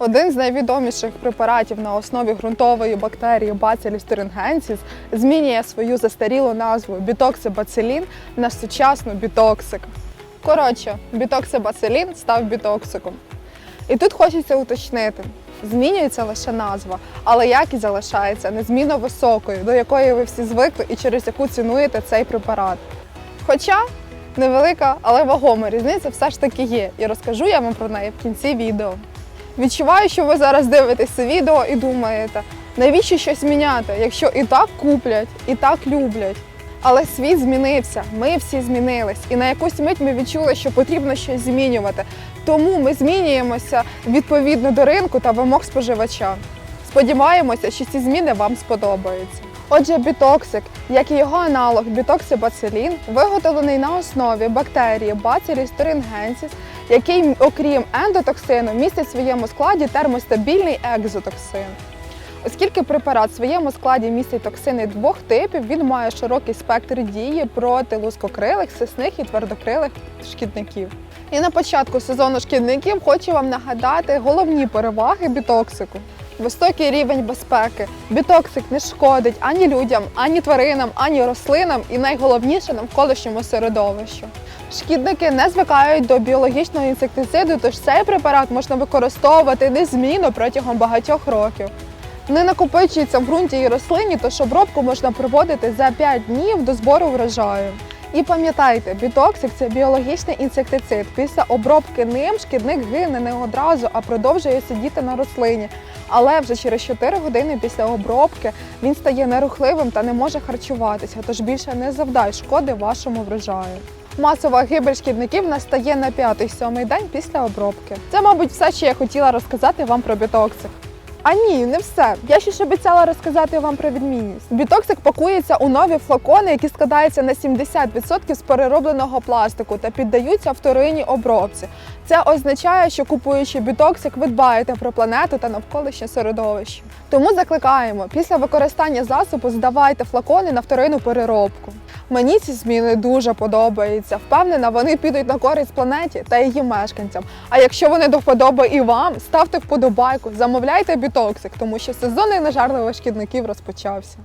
Один з найвідоміших препаратів на основі ґрунтової бактерії Bacillus thuringiensis змінює свою застарілу назву бітоксибацилін на сучасну бітоксик. Коротше, бітоксибацилін став бітоксиком. І тут хочеться уточнити: змінюється лише назва, але якість залишається незмінно високою, до якої ви всі звикли і через яку цінуєте цей препарат. Хоча невелика, але вагома різниця все ж таки є, і розкажу я вам про неї в кінці відео. Відчуваю, що ви зараз дивитесь це відео і думаєте, навіщо щось міняти, якщо і так куплять, і так люблять. Але світ змінився, ми всі змінились, і на якусь мить ми відчули, що потрібно щось змінювати. Тому ми змінюємося відповідно до ринку та вимог споживача. Сподіваємося, що ці зміни вам сподобаються. Отже, бітоксик, як і його аналог бітоксибацилін, виготовлений на основі бактерії Bacillus thuringiensis, який, окрім ендотоксину, містить в своєму складі термостабільний екзотоксин. Оскільки препарат в своєму складі містить токсини двох типів, він має широкий спектр дії проти лускокрилих, сисних і твердокрилих шкідників. І на початку сезону шкідників хочу вам нагадати головні переваги бітоксику. Високий рівень безпеки. Бітоксик не шкодить ані людям, ані тваринам, ані рослинам і найголовніше навколишньому середовищу. Шкідники не звикають до біологічного інсектициду, тож цей препарат можна використовувати незмінно протягом багатьох років. Не накопичується в ґрунті і рослині, тож обробку можна проводити за 5 днів до збору врожаю. І пам'ятайте, бітоксик це біологічний інсектицид. Після обробки ним шкідник гине не одразу, а продовжує сидіти на рослині. Але вже через 4 години після обробки він стає нерухливим та не може харчуватися, тож більше не завдай шкоди вашому врожаю. Масова гибель шкідників настає на 5-7 день після обробки. Це, мабуть, все, що я хотіла розказати вам про бітоксик. А ні, не все. Я ще ж обіцяла розказати вам про відмінність. Бітоксик пакується у нові флакони, які складаються на 70% з переробленого пластику та піддаються вторинній обробці. Це означає, що купуючи бітоксик, ви дбаєте про планету та навколишнє середовище. Тому закликаємо після використання засобу здавайте флакони на вторинну переробку. Мені ці зміни дуже подобаються. Впевнена, вони підуть на користь планеті та її мешканцям. А якщо вони до вподоби і вам, ставте вподобайку, замовляйте бітоксик, тому що сезон нажарливих шкідників розпочався.